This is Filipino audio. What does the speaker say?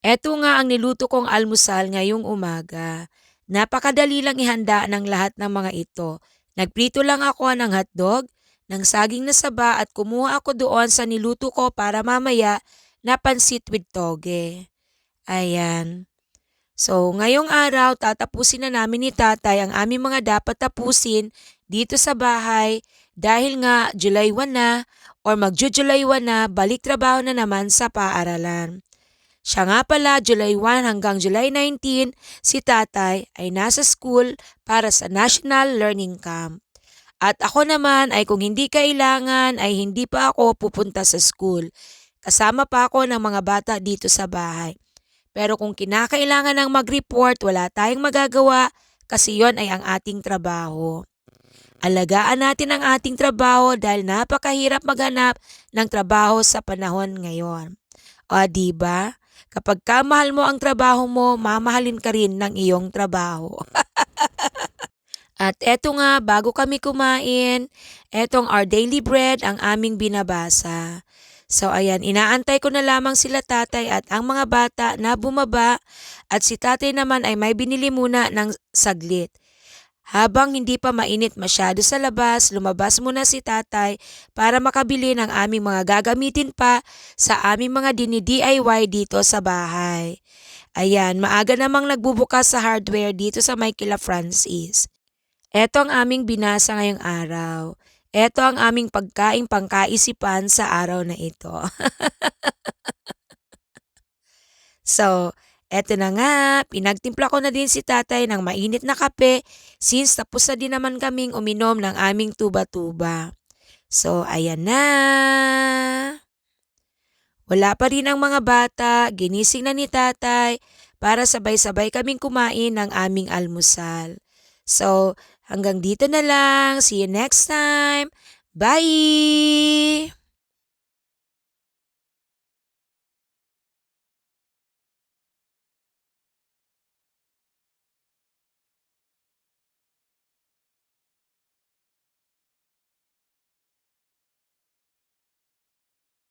Eto nga ang niluto kong almusal ngayong umaga. Napakadali lang ihanda ng lahat ng mga ito. Nagprito lang ako ng hotdog, ng saging na saba at kumuha ako doon sa niluto ko para mamaya na pansit with toge. Ayan. So, ngayong araw, tatapusin na namin ni tatay ang aming mga dapat tapusin dito sa bahay dahil nga July 1 na or magjo-July 1 na, balik trabaho na naman sa paaralan. Siya nga pala, July 1 hanggang July 19, si tatay ay nasa school para sa National Learning Camp. At ako naman ay kung hindi kailangan ay hindi pa ako pupunta sa school. Kasama pa ako ng mga bata dito sa bahay. Pero kung kinakailangan ng mag-report, wala tayong magagawa kasi yon ay ang ating trabaho. Alagaan natin ang ating trabaho dahil napakahirap maghanap ng trabaho sa panahon ngayon. O di ba? Kapag kamahal mo ang trabaho mo, mamahalin ka rin ng iyong trabaho. At eto nga, bago kami kumain, etong Our Daily Bread ang aming binabasa. So ayan, inaantay ko na lamang sila tatay at ang mga bata na bumaba at si tatay naman ay may binili muna ng saglit. Habang hindi pa mainit masyado sa labas, lumabas muna si tatay para makabili ng aming mga gagamitin pa sa aming mga dini-DIY dito sa bahay. Ayan, maaga namang nagbubukas sa hardware dito sa Maykila Francis. Ito ang aming binasa ngayong araw. Ito ang aming pagkaing pangkaisipan sa araw na ito. so, eto na nga, pinagtimpla ko na din si tatay ng mainit na kape since tapos na din naman kaming uminom ng aming tuba-tuba. So, ayan na. Wala pa rin ang mga bata, ginising na ni tatay para sabay-sabay kaming kumain ng aming almusal. So, hanggang dito na lang. See you next time. Bye!